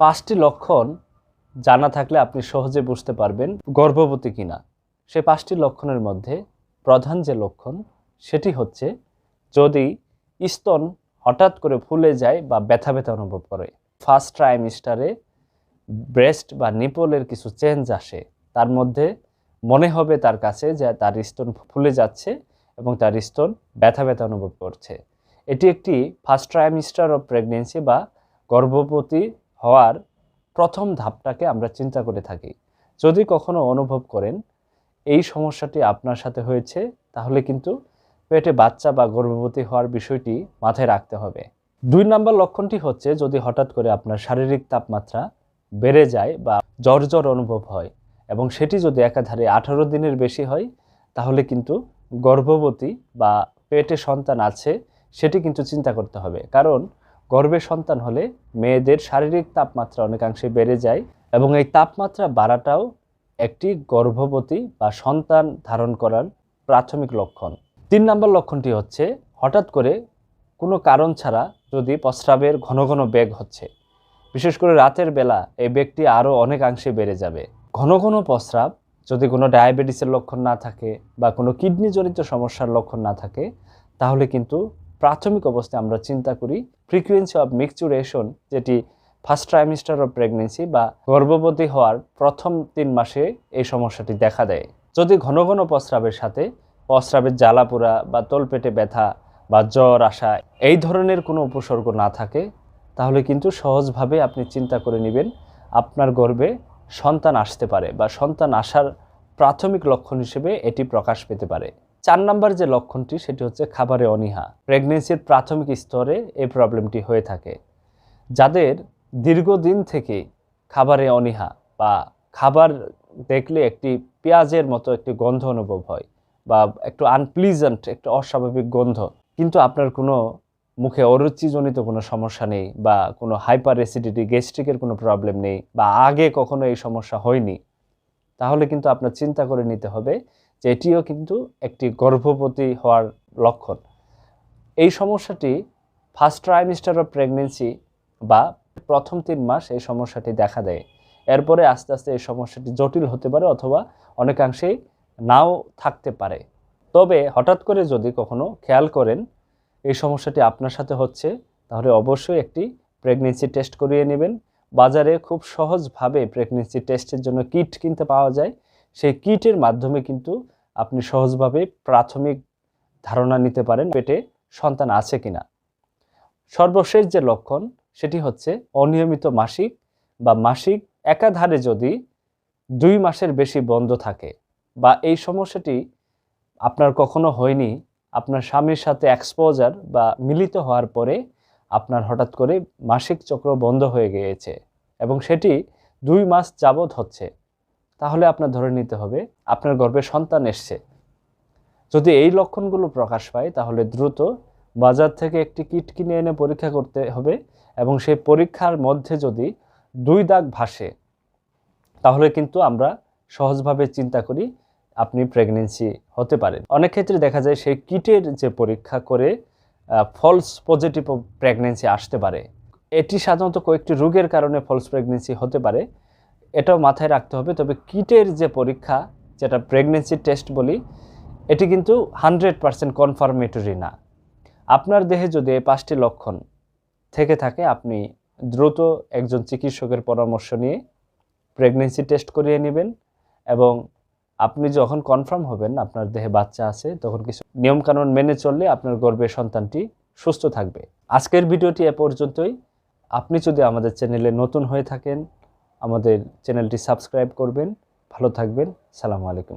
পাঁচটি লক্ষণ জানা থাকলে আপনি সহজে বুঝতে পারবেন গর্ভবতী কিনা। সে পাঁচটি লক্ষণের মধ্যে প্রধান যে লক্ষণ, সেটি হচ্ছে যদি স্তন হঠাৎ করে ফুলে যায় বা ব্যথা ব্যথা অনুভব করে। ফার্স্ট ট্রাইমিস্টারে ব্রেস্ট বা নিপলের কিছু চেঞ্জ আসে। তার মধ্যে মনে হবে তার কাছে যে তার স্তন ফুলে যাচ্ছে এবং তার স্তন ব্যথা ব্যথা অনুভব করছে। এটি একটি ফার্স্ট ট্রাইমিস্টার অফ প্রেগনেন্সি বা গর্ভবতী হওয়ার প্রথম ধাপটাকে আমরা চিন্তা করে থাকি। যদি কখনো অনুভব করেন, এই সমস্যাটি আপনার সাথে হয়েছে, তাহলে কিন্তু পেটে বাচ্চা বা গর্ভবতী হওয়ার বিষয়টি মাথায় রাখতে হবে। দুই নম্বর লক্ষণটি হচ্ছে, যদি হঠাৎ করে আপনার শারীরিক তাপমাত্রা বেড়ে যায় বা জ্বর জ্বর অনুভব হয় এবং সেটি যদি একাধারে আঠারো দিনের বেশি হয়, তাহলে কিন্তু গর্ভবতী বা পেটে সন্তান আছে, সেটি কিন্তু চিন্তা করতে হবে। কারণ গর্ভে সন্তান হলে মেয়েদের শারীরিক তাপমাত্রা অনেকাংশে বেড়ে যায় এবং এই তাপমাত্রা বাড়াটাও একটি গর্ভবতী বা সন্তান ধারণ করার প্রাথমিক লক্ষণ। তিন নম্বর লক্ষণটি হচ্ছে হঠাৎ করে কোনো কারণ ছাড়া যদি প্রস্রাবের ঘন ঘন বেগ হচ্ছে। বিশেষ করে রাতের বেলা এই বেগটি আরও অনেকাংশে বেড়ে যাবে। ঘন ঘন প্রস্রাব যদি কোনো ডায়াবেটিসের লক্ষণ না থাকে বা কোনো কিডনিজনিত সমস্যার লক্ষণ না থাকে, তাহলে কিন্তু প্রাথমিক অবস্থায় আমরা চিন্তা করি ফ্রিকুয়েন্সি অফ মিক্সচুরেশন যেটি ফার্স্ট ট্রাইমিস্টার অফ প্রেগনেন্সি বা গর্ভবতী হওয়ার প্রথম তিন মাসে এই সমস্যাটি দেখা দেয়। যদি ঘন ঘন প্রস্রাবের সাথে, প্রস্রাবের জ্বালাপোড়া বা তলপেটে ব্যথা বা জ্বর আসা এই ধরনের কোনো উপসর্গ না থাকে, তাহলে কিন্তু সহজভাবে আপনি চিন্তা করে নেবেন আপনার গর্ভে সন্তান আসতে পারে বা সন্তান আসার প্রাথমিক লক্ষণ হিসেবে এটি প্রকাশ পেতে পারে। চার নম্বর যে লক্ষণটি, সেটি হচ্ছে খাবারে অনীহা। প্রেগনেন্সির প্রাথমিক স্তরে এই প্রবলেমটি হয়ে থাকে। যাদের দীর্ঘদিন থেকে খাবারে অনীহা বা খাবার দেখলে একটি পেঁয়াজের মতো একটি গন্ধ অনুভব হয় বা একটু আনপ্লিজেন্ট একটু অস্বাভাবিক গন্ধ, কিন্তু আপনার কোনো মুখে অরুচিজনিত কোনো সমস্যা নেই বা কোনো হাইপার অ্যাসিডিটি গ্যাস্ট্রিকের কোনো প্রবলেম নেই বা আগে কখনো এই সমস্যা হয়নি, তাহলে কিন্তু আপনার চিন্তা করে নিতে হবে যে এটিও কিন্তু একটি গর্ভবতী হওয়ার লক্ষণ। এই সমস্যাটি ফার্স্ট ট্রাইমিস্টার অফ প্রেগনেন্সি বা প্রথম তিন মাস এই সমস্যাটি দেখা দেয়। এরপরে আস্তে আস্তে এই সমস্যাটি জটিল হতে পারে অথবা অনেকাংশেই নাও থাকতে পারে। তবে হঠাৎ করে যদি কখনো খেয়াল করেন, এই সমস্যাটি আপনার সাথে হচ্ছে, তাহলে অবশ্যই একটি প্রেগনেন্সি টেস্ট করিয়ে নেবেন। বাজারে খুব সহজভাবে প্রেগনেন্সি টেস্টের জন্য কিট কিনতে পাওয়া যায়। সেই কিটের মাধ্যমে কিন্তু আপনি সহজভাবে প্রাথমিক ধারণা নিতে পারেন পেটে সন্তান আছে কিনা। সর্বশেষ যে লক্ষণ, সেটি হচ্ছে অনিয়মিত মাসিক বা মাসিক একাধারে যদি দুই মাসের বেশি বন্ধ থাকে বা এই সমস্যাটি আপনার কখনো হয়নি, আপনার স্বামীর সাথে এক্সপোজার বা মিলিত হওয়ার পরে আপনার হঠাৎ করে মাসিক চক্র বন্ধ হয়ে গিয়েছে এবং সেটি দুই মাস যাবৎ হচ্ছে। তাহলে আপনার ধরে নিতে হবে আপনার গর্ভে সন্তান এসছে। যদি এই লক্ষণগুলো প্রকাশ পায়, তাহলে দ্রুত বাজার থেকে একটি কিট কিনে এনে পরীক্ষা করতে হবে এবং সেই পরীক্ষার মধ্যে যদি দুই দাগ ভাসে, তাহলে কিন্তু আমরা সহজভাবে চিন্তা করি আপনি প্রেগনেন্সি হতে পারেন। অনেক ক্ষেত্রে দেখা যায় সেই কিটের যে পরীক্ষা করে ফলস পজিটিভ প্রেগনেন্সি আসতে পারে। এটি সাধারণত কয়েকটি রোগের কারণে ফলস প্রেগনেন্সি হতে পারে। এটাও মাথায় রাখতে হবে। তবে কিটের যে পরীক্ষা, যেটা প্রেগনেন্সি টেস্ট বলি, এটি কিন্তু হান্ড্রেড পারসেন্ট কনফার্মেটরি না। আপনার দেহে যদি এই পাঁচটি লক্ষণ থেকে থাকে, আপনি দ্রুত একজন চিকিৎসকের পরামর্শ নিয়ে প্রেগনেন্সি টেস্ট করিয়ে নেবেন এবং আপনি যখন কনফার্ম হবেন, আপনার দেহে বাচ্চা আছে, তখন কিছু নিয়মকানুন মেনে চললে আপনার গর্ভের সন্তানটি সুস্থ থাকবে। আজকের ভিডিওটি এ পর্যন্তই। আপনি যদি আমাদের চ্যানেলে নতুন হয়ে থাকেন আমাদের চ্যানেলটি সাবস্ক্রাইব করবেন। ভালো থাকবেন। সালামু আলাইকুম।